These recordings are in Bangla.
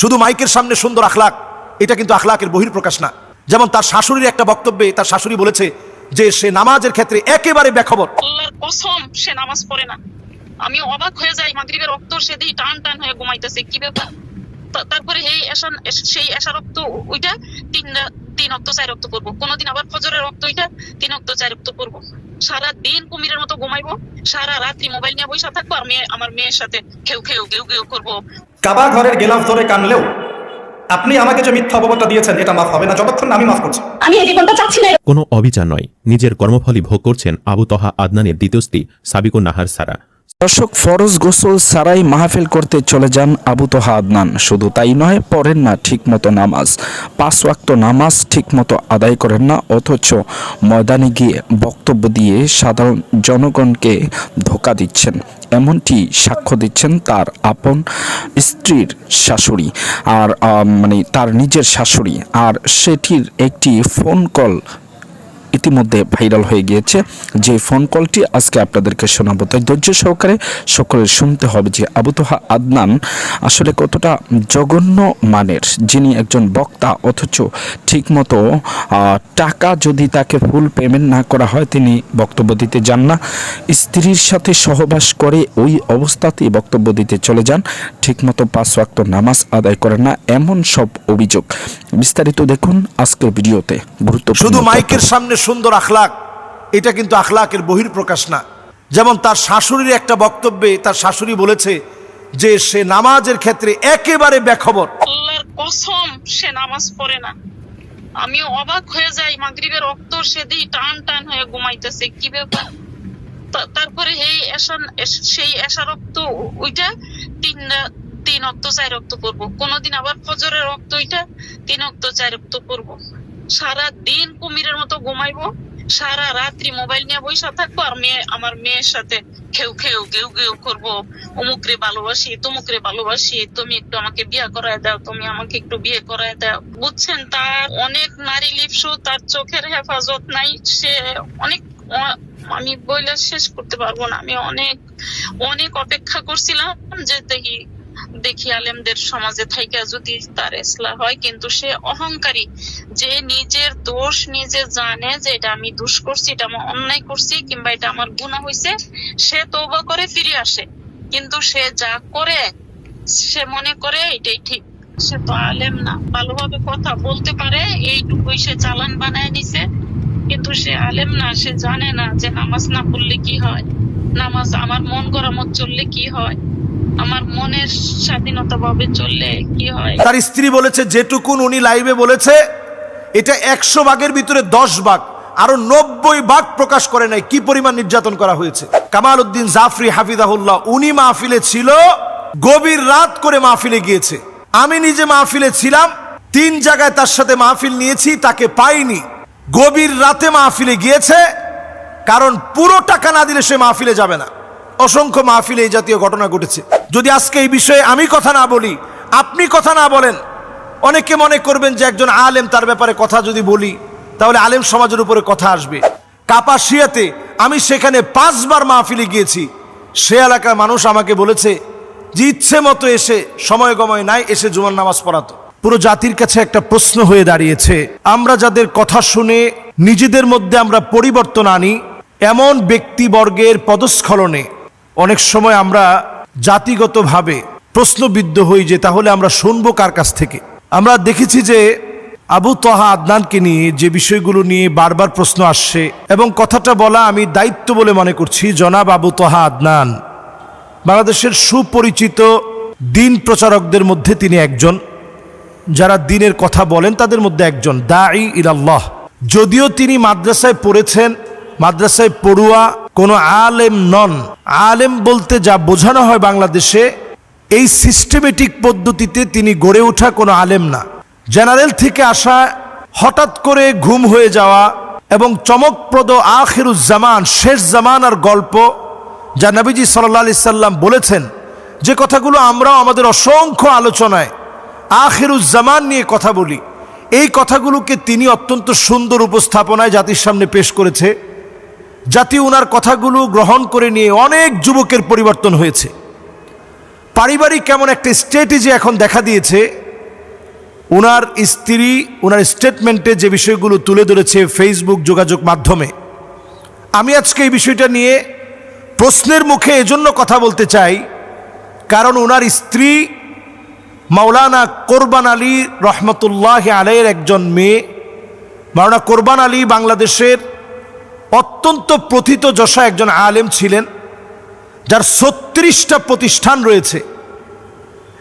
শুধু মাইকের সামনে সুন্দর আখলাক, এটা কিন্তু আখলাকের বহির্প্রকাশ না। যেমন তার শাশুড়ির একটা বক্তব্যে তার শাশুড়ি বলেছে যে সে নামাজের ক্ষেত্রে একেবারে বেখবর। কসম, সে নামাজ পড়ে না। আমি অবাক হয়ে যাই রক্ত টান টান হয়ে ঘুমাইতেছে। কি ব্যাপার? তারপরে এই এশান সেই এশা রক্ত ওইটা তিন তিন অক্ত চার রক্ত পড়ব। কোনোদিন আবার ফজরের রক্ত ওইটা তিন অক্ত চার রক্ত সারা দিন কুমিরের মতো ঘুমাইবো, সারা রাত্রি মোবাইল নিয়ে বসে থাকব, আর মেয়ে আমার মেয়ের সাথে খেউ খেউ গেউ গেউ করব। কাবা ঘরের গেলাফ ধরে কানলেও আপনি আমাকে যে মিথ্যা অবগতা দিয়েছেন এটা মাফ হবে না। যতক্ষণ না আমি মাফ করছি। আমি এই জীবনটা চাচ্ছি না। কোনো অবিচার নয়। নিজের কর্মফলই ভোগ করছেন আবু তহা আদনানের দ্বিতীয় স্ত্রী সাবিকুন নাহার সারা। দর্শক, ফরজ গোসল সারাই মাহফিল করতে চলে যান আবু তোহা আদনান। শুধু তাই নয়, পড়েন না ঠিকমতো নামাজ। পাঁচ ওয়াক্ত নামাজ ঠিকমতো আদায় করেন না, অথচ ময়দানে গিয়ে বক্তব্য দিয়ে সাধারণ জনগণকে ধোকা দিচ্ছেন। এমনটি সাক্ষ্য দিচ্ছেন তার আপন স্ত্রীর শাশুড়ি আর মানে তার নিজের শাশুড়ি। আর সেটির একটি ফোন কল ইতিমধ্যে ভাইরাল হয়ে গিয়েছে যে ফোন কলটি আজকে আপনাদেরকে শোনাবো। তাই ধৈর্য সহকারে সকলের শুনতে হবে যে আবু তোহা আদনান আসলে কতটা জঘন্য মানের। যিনি একজন বক্তা অথচ ঠিকমতো টাকা যদি তাকে ফুল পেমেন্ট না করা হয় তিনি বক্তব্য দিতে যান না। স্ত্রীর সাথে সহবাস করে ওই অবস্থাতেই বক্তব্য দিতে চলে যান। ঠিকমতো পাঁচ ওয়াক্ত নামাজ আদায় করেন না এমন সব অভিযোগ। বিস্তারিত দেখুন আজকের ভিডিওতে। গুরুত্ব শুধু মাইকের সামনে সুন্দর আখলাক, এটা কিন্তু আখলাকের বহির্প্রকাশ না। যেমন তার শাশুড়ির একটা বক্তব্যে তার শাশুড়ি বলেছে যে সে নামাজের ক্ষেত্রে একেবারে বেখবর। আল্লাহর কসম, সে নামাজ পড়ে না। আমি অবাক হয়ে যাই, মাগরিবের রক্ত সে দিয়ে টান টান হয়ে ঘুমাইতেছে, কি ব্যাপার? তারপরে এই এশ- সেই এশা রক্ত ওইটা তিন তিন অক্ত, চার রক্ত পড়ব। কোনোদিন আবার ফজরের রক্ত ওইটা তিন অক্ত, চার রক্ত পড়ব। সারা দিন কুমিরের মতো ঘুমাইবো, সারা রাত্রি মোবাইল নিয়ে বসে থাকব, আর মেয়ে, আমার মেয়ের সাথে খেউ খেউ, গেউ গেউ করব। অমুকরে ভালোবাসি, তমুকরে ভালোবাসি, তুমি একটু আমাকে বিয়ে করায় দাও, তুমি আমাকে একটু বিয়ে করায় দাও। বুঝছেন, তার অনেক নারী লিপসু, তার চোখের হেফাজত নাই, সে অনেক আমি বইলে শেষ করতে পারব না। আমি অনেক অনেক অপেক্ষা করছিলাম যে দেখি দেখি আলেমদের সমাজে থাইকা যদি তার ইসলাম হয়, কিন্তু সে অহংকারী। যে নিজের দোষ নিজে জানে যে এটা আমি দোষ করছি, এটা আমি অন্যায় করছি কিংবা এটা আমার গুনাহ হয়েছে সে তওবা করে ফিরে আসে। কিন্তু সে যা করে, সে মনে করে এটাই ঠিক। সে তো আলেম না, ভালোভাবে কথা বলতে পারে, এইটুকুই সে চালান বানায় নিছে। কিন্তু সে আলেম না, সে জানে না যে নামাজ না পড়লে কি হয়? নামাজ আমার মন করা চললে কি হয়? আমার মনের স্বাধীনতা চললে কি হয়? তার স্ত্রী বলেছে, যেটুকুন উনি লাইভে বলেছে, এটা একশো ভাগের ভিতরে দশ ভাগ, আরও নব্বই ভাগ প্রকাশ করে নাই। কি পরিমাণ নির্যাতন করা হয়েছে? কামাল উদ্দিন জাফরি হাফিজাহুল্লাহ, উনি মাহফিলে ছিল, গভীর রাত করে মাহফিলে গিয়েছে। আমি নিজে মাহফিলে ছিলাম, তিন জায়গায় তার সাথে মাহফিল নিয়েছি, তাকে পাইনি। গভীর রাতে মাহফিলে গিয়েছে, কারণ পুরো টাকা না দিলে সে মাহফিলে যাবে না। অসংখ্য মাহফিলে এই জাতীয় ঘটনা ঘটেছে। যদি আজকে এই বিষয়ে আমি কথা না বলি, আপনি কথা না বলেন, অনেকে মনে করবেন যে একজন আলেম তার ব্যাপারে কথা যদি বলি, তাহলে আলেম সমাজের উপরে কথা আসবে। কাপাসিয়াতে আমি সেখানে পাঁচবার মাহফিলে গিয়েছি। সে এলাকার মানুষ আমাকে বলেছে যে ইচ্ছে মতো এসে, সময় গময় নাই, এসে জুমার নামাজ পড়াতো। পুরো জাতির কাছে একটা প্রশ্ন হয়ে দাঁড়িয়েছে, আমরা যাদের কথা শুনে নিজেদের মধ্যে আমরা পরিবর্তন আনি, এমন ব্যক্তিবর্গের পদস্খলনে অনেক সময় আমরা জাতিগতভাবে প্রশ্নবিদ্ধ হই যে তাহলে আমরা শুনব কার কাছ থেকে? আমরা দেখেছি যে আবু তহা আদনানকে নিয়ে যে বিষয়গুলো নিয়ে বারবার প্রশ্ন আসছে এবং কথাটা বলা আমি দায়িত্ব বলে মনে করছি, জনাব আবু তহা আদনান। বাংলাদেশের সুপরিচিত দিন প্রচারকদের মধ্যে তিনি একজন। যারা দিনের কথা বলেন তাদের মধ্যে একজন, দাঈ ইলাল্লাহ। যদিও তিনি মাদ্রাসায় পড়েছেন, মাদ্রাসায় পড়ুয়া কোনো আলেম নন। আলেম বলতে যা বোঝানো হয় বাংলাদেশে, এই সিস্টেমেটিক পদ্ধতিতে তিনি গড়ে ওঠা কোনো আলেম না। জেনারেল থেকে আসা, হঠাৎ করে ঘুম হয়ে যাওয়া এবং চমকপ্রদ আখিরুজ্জামান শেষ জামানার গল্প যা নবীজি সাল্লা আলি সাল্লাম বলেছেন, যে কথাগুলো আমরাও আমাদের অসংখ্য আলোচনায় আখিরুজ্জামান নিয়ে কথা বলি। এই কথাগুলোকে তিনি অত্যন্ত সুন্দর উপস্থাপনায় জাতির সামনে পেশ করেছে। জাতি ওনার কথাগুলো গ্রহণ করে নিয়ে অনেক যুবকের পরিবর্তন হয়েছে। পারিবারিক কেমন একটা স্ট্র্যাটেজি এখন দেখা দিয়েছে। ওনার স্ত্রী ওনার স্টেটমেন্টে যে বিষয়গুলো তুলে ধরেছে ফেসবুক যোগাযোগ মাধ্যমে। আমি আজকে এই বিষয়টা নিয়ে প্রশ্নের মুখে এজন্য কথা বলতে চাই, কারণ ওনার স্ত্রী মাওলানা কোরবান আলী রহমতুল্লাহ আলের একজন মেয়ে। মাওলানা কোরবান আলী বাংলাদেশের অত্যন্ত প্রথিত যশা একজন আলেম ছিলেন, যার ছত্রিশটা প্রতিষ্ঠান রয়েছে।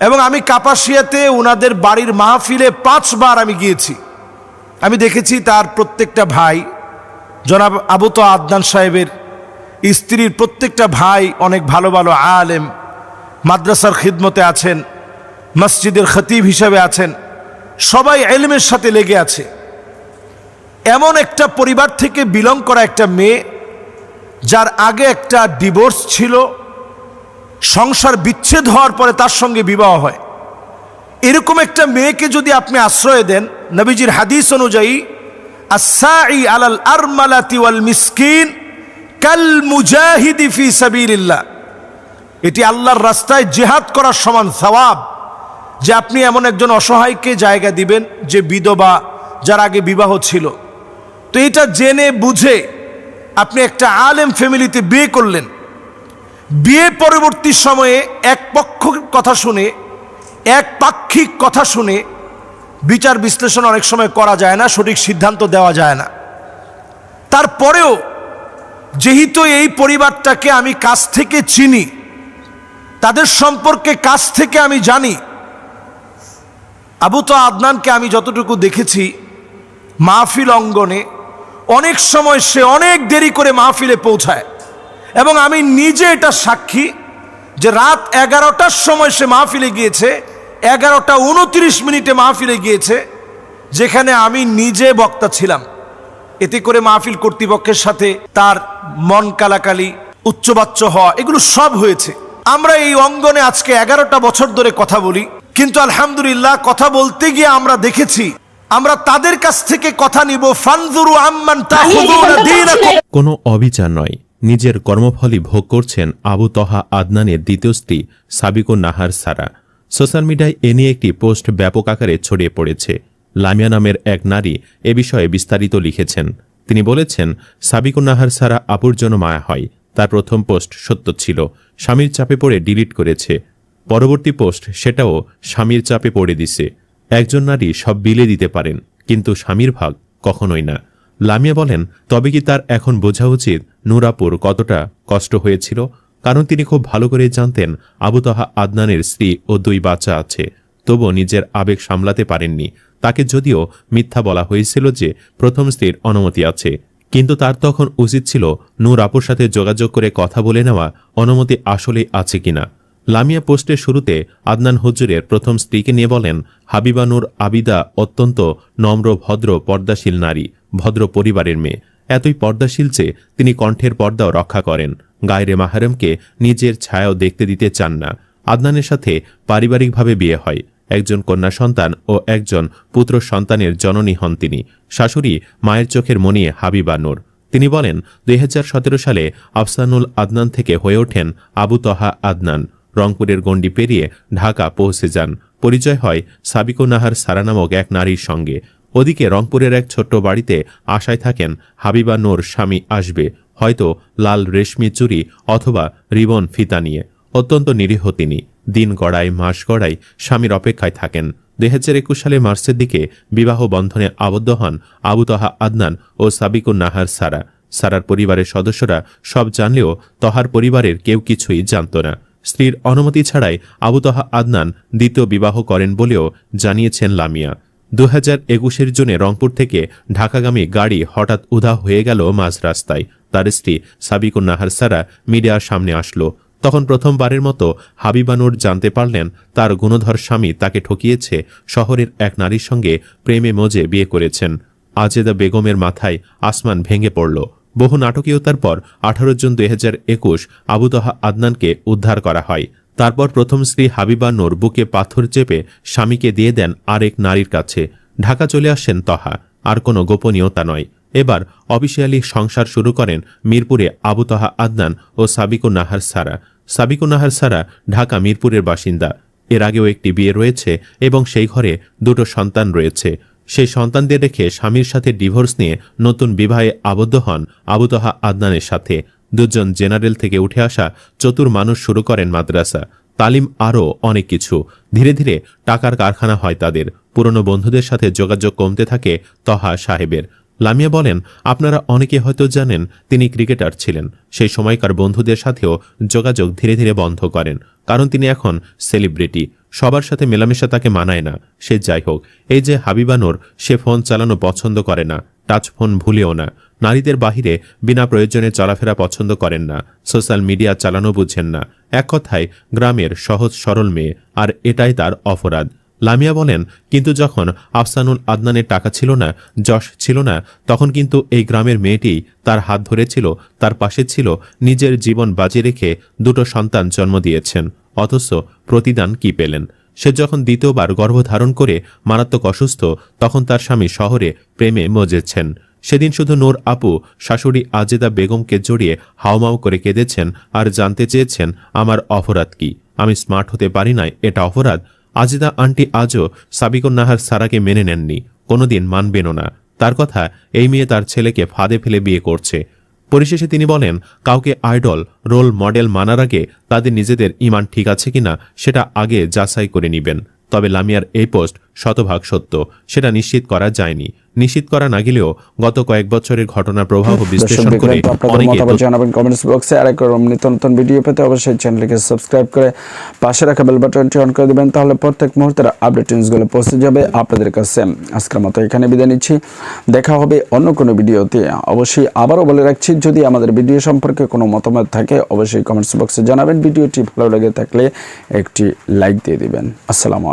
এবং আমি কাপাসিয়াতে ওনাদের বাড়ির মাহফিলে পাঁচবার আমি গিয়েছি। আমি দেখেছি তার প্রত্যেকটা ভাই, জনাব আবুত আদনান সাহেবের স্ত্রীর প্রত্যেকটা ভাই অনেক ভালো ভালো আলেম, মাদ্রাসার খিদমতে আছেন, মসজিদের খতিব হিসাবে আছেন, সবাই এলমের সাথে লেগে আছে। এমন একটা পরিবার থেকে বিলং করা একটা মেয়ে, যার আগে একটা ডিভোর্স ছিল, সংসার বিচ্ছেদ হওয়ার পরে তার সঙ্গে বিবাহ হয়। এরকম একটা মেয়েকে যদি আপনি আশ্রয় দেন, নবীজির হাদিস অনুযায়ী আসাই আলাল আরমালাতি ওয়াল মিসকিন কাল মুজাহিদি ফি সাবিলিল্লাহ। এটি আল্লাহর রাস্তায় জেহাদ করার সমান সওয়াব, যে আপনি এমন একজন অসহায়কে জায়গা দিবেন, যে বিধবা যার আগে বিবাহ ছিল। তো এটা জেনে বুঝে আপনি একটা আলেম ফ্যামিলিতে বিয়ে করলেন। বিয়ে পরবর্তী সময়ে এক পক্ষ কথা শুনে, এক পাক্ষিক কথা শুনে বিচার বিশ্লেষণ অনেক সময় করা যায় না, সঠিক সিদ্ধান্ত দেওয়া যায় না। তারপরেও যেহেতু এই পরিবারটাকে আমি কাছ থেকে চিনি, তাদের সম্পর্কে কাছ থেকে আমি জানি, আবু তো আদনানকে আমি যতটুকু দেখেছি, মাহফিল অঙ্গনে অনেক সময় সে অনেক দেরি করে মাহফিলে পৌঁছায়। এবং আমি নিজে এটা সাক্ষী যে রাত এগারোটার সময় সে মাহফিলে গিয়েছে, এগারোটা উনত্রিশ মিনিটে মাহফিলে গিয়েছে, যেখানে আমি নিজে বক্তা ছিলাম। এতে করে মাহফিল কর্তৃপক্ষের সাথে তার মন কালাকালি, উচ্চবাচ্য হওয়া, এগুলো সব হয়েছে। আমরা এই অঙ্গনে আজকে এগারোটা বছর ধরে কথা বলি, কিন্তু আলহামদুলিল্লাহ কথা বলতে গিয়ে আমরা দেখেছি আমরা তাদের কাছ থেকে কথা নিব ফানজুরু আম্মান কোনো অবিচার নয় নিজের কর্মফলই ভোগ করছেন আবু তহা আদনানের দ্বিতীয় স্ত্রী সাবিকুন নাহার সারা। সোশ্যাল মিডিয়ায় এ নিয়ে একটি পোস্ট ব্যাপক আকারে ছড়িয়ে পড়েছে। লামিয়া নামের এক নারী এ বিষয়ে বিস্তারিত লিখেছেন। তিনি বলেছেন সাবিকো নাহার সারা আপুর জন্য মায়া হয়। তার প্রথম পোস্ট সত্য ছিল স্বামীর চাপে পড়ে ডিলিট করেছে। পরবর্তী পোস্ট সেটাও স্বামীর চাপে পড়ে দিছে। একজন নারী সব বিলে দিতে পারেন, কিন্তু স্বামীর ভাগ কখনোই না। লামিয়া বলেন, তবে কি তার এখন বোঝা উচিত নূরাপুর কতটা কষ্ট হয়েছিল? কারণ তিনি খুব ভালো করে জানতেন আবু তাহা আদনানের স্ত্রী ও দুই বাচ্চা আছে। তবুও নিজের আবেগ সামলাতে পারেননি। তাকে যদিও মিথ্যা বলা হয়েছিল যে প্রথম স্ত্রীর অনুমতি আছে, কিন্তু তার তখন উচিত ছিল নূর আপুর সাথে যোগাযোগ করে কথা বলে নেওয়া অনুমতি আসলেই আছে কিনা। লামিয়া পোস্টের শুরুতে আদনান হজুরের প্রথম স্ত্রীকে নিয়ে বলেন হাবিবানুর আবিদা অত্যন্ত নম্র, ভদ্র, পর্দাশীল নারী, ভদ্র পরিবারের মেয়ে। এতই পর্দাশীল যে তিনি কণ্ঠের পর্দাও রক্ষা করেন। গায়রে মাহারমকে নিজের ছায়াও দেখতে দিতে চান না। আদনানের সাথে পারিবারিকভাবে বিয়ে হয়। একজন কন্যা সন্তান ও একজন পুত্র সন্তানের জননী হন তিনি। শাশুড়ি মায়ের চোখের মনিয়ে হাবিবানুর তিনি বলেন, দুই হাজার সতেরো সালে আফসানুল আদনান থেকে হয়ে ওঠেন আবু তহা আদনান। রংপুরের গণ্ডি পেরিয়ে ঢাকা পৌঁছে যান। পরিচয় হয় সাবিকো নাহার সারা নামক এক নারীর সঙ্গে। ওদিকে রংপুরের এক ছোট্ট বাড়িতে আশায় থাকেন হাবিবা নোর স্বামী আসবে, হয়তো লাল রেশমি চুরি অথবা রিবন ফিতা নিয়ে। অত্যন্ত নিরীহ তিনি। দিন গড়ায়, মাস গড়ায় স্বামীর অপেক্ষায় থাকেন। দুই হাজার একুশ সালে মার্চের দিকে বিবাহ বন্ধনে আবদ্ধ হন আবু তহা আদনান ও সাবিকুন নাহার সারা। সারার পরিবারের সদস্যরা সব জানলেও তহার পরিবারের কেউ কিছুই জানত না। স্ত্রীর অনুমতি ছাড়াই আবু তহা আদনান দ্বিতীয় বিবাহ করেন বলেও জানিয়েছেন লামিয়া। দু হাজার একুশের জুনে রংপুর থেকে ঢাকাগামী গাড়ি হঠাৎ উধা হয়ে গেল মাঝ রাস্তায়। তার স্ত্রী সাবিকুন নাহার সারা মিডিয়ার সামনে আসলো। তখন প্রথমবারের মতো হাবিবানুর জানতে পারলেন, তার গুণধর স্বামী তাকে ঠকিয়েছে শহরের এক নারীর সঙ্গে প্রেমে মজে বিয়ে করেছেন। আজেদা বেগমের মাথায় আসমান ভেঙে পড়ল। বহু নাটকীয়তার পর আঠারো জুন দুই হাজার একুশ আবুতহা আদনানকে উদ্ধার করা হয়। তারপর প্রথম স্ত্রী হাবিবা নোর বুকে পাথর চেপে স্বামীকে দিয়ে দেন আরেক নারীর কাছে। ঢাকা চলে আসেন তহা। আর কোনো গোপনীয়তা নয়। এবার অফিসিয়ালি সংসার শুরু করেন মিরপুরে আবুতহা আদনান ও সাবিকু নাহার সারা। সাবিকু নাহার সারা ঢাকা মিরপুরের বাসিন্দা। এর আগেও একটি বিয়ে রয়েছে এবং সেই ঘরে দুটো সন্তান রয়েছে। সেই সন্তানদের রেখে স্বামীর সাথে ডিভোর্স নিয়ে নতুন বিবাহে আবদ্ধ হন আবুতহা আদনানের সাথে। দুজন জেনারেল থেকে উঠে আসা চতুর মানুষ শুরু করেন মাদ্রাসা। তালিম আরও অনেক কিছু। ধীরে ধীরে টাকার কারখানা হয় তাদের। পুরনো বন্ধুদের সাথে যোগাযোগ কমতে থাকে তহা সাহেবের। লামিয়া বলেন, আপনারা অনেকে হয়তো জানেন তিনি ক্রিকেটার ছিলেন। সেই সময়কার বন্ধুদের সাথেও যোগাযোগ ধীরে ধীরে বন্ধ করেন, কারণ তিনি এখন সেলিব্রিটি। সবার সাথে মেলামেশা তাকে মানায় না। সে যাই হোক, এই যে হাবিবানোর, সে ফোন চালানো পছন্দ করে না, টাচ ফোন ভুলেও না। নারীদের বাহিরে বিনা প্রয়োজনে চলাফেরা পছন্দ করেন না, সোশ্যাল মিডিয়া চালানো বুঝেন না। এক কথায়, গ্রামের সহজ সরল মেয়ে, আর এটাই তার অপরাধ। লামিয়া বলেন, কিন্তু যখন আফসানুল আদনানের টাকা ছিল না, যশ ছিল না, তখন কিন্তু এই গ্রামের মেয়েটি তার হাত ধরেছিল, তার পাশে ছিল, নিজের জীবন বাজি রেখে দুটো সন্তান জন্ম দিয়েছেন। অথচ প্রতিদান কি পেলেন? সে যখন দ্বিতীয়বার গর্ভধারণ করে মারাত্মক অসুস্থ, তখন তার স্বামী শহরে প্রেমে মজেছেন। সেদিন শুধু নূর আপু, শাশুড়ি আজেদা বেগমকে জড়িয়ে হাওমাও করে কেঁদেছেন আর জানতে চেয়েছেন, আমার অপরাধ কি? আমি স্মার্ট হতে পারি নাই, এটা অপরাধ? আজিদা আন্টি আজও সাবিকুন নাহার সারাকে মেনে নেননি, কোনোদিন মানবেনও না। তার কথা, এই মেয়ে তার ছেলেকে ফাঁদে ফেলে বিয়ে করছে। পরিশেষে তিনি বলেন, কাউকে আইডল, রোল মডেল মানার আগে তাদের নিজেদের ইমান ঠিক আছে কিনা, সেটা আগে যাচাই করে নেবেন। তবে লামিয়ার এই পোস্ট শতভাগ সত্য। সেটা নিশ্চিত করা যায়নি। নিশ্চিত করা না গেলেও গত কয়েক বছরের ঘটনার প্রভাব বিশ্লেষণ করে অনেকে জানাবেন কমেন্টস বক্সে আর এরকম নিত্য নতুন ভিডিও পেতে অবশ্যই চ্যানেলকে সাবস্ক্রাইব করে পাশে রাখা বেল বাটনটি অন করে দেবেন। তাহলে প্রত্যেক মুহূর্তের আপডেট নিউজগুলো পৌঁছে যাবে আপনাদের কাছে। আজকের মতো এখানে বিদায় নিচ্ছি। দেখা হবে অন্য কোনো ভিডিওতে অবশ্যই আবারও বলে রাখছি যদি আমাদের ভিডিও সম্পর্কে কোনো মতামত থাকে অবশ্যই কমেন্টস বক্সে জানাবেন। ভিডিওটি ভালো লেগে থাকলে একটি লাইক দিয়ে দিবেন। আসসালামু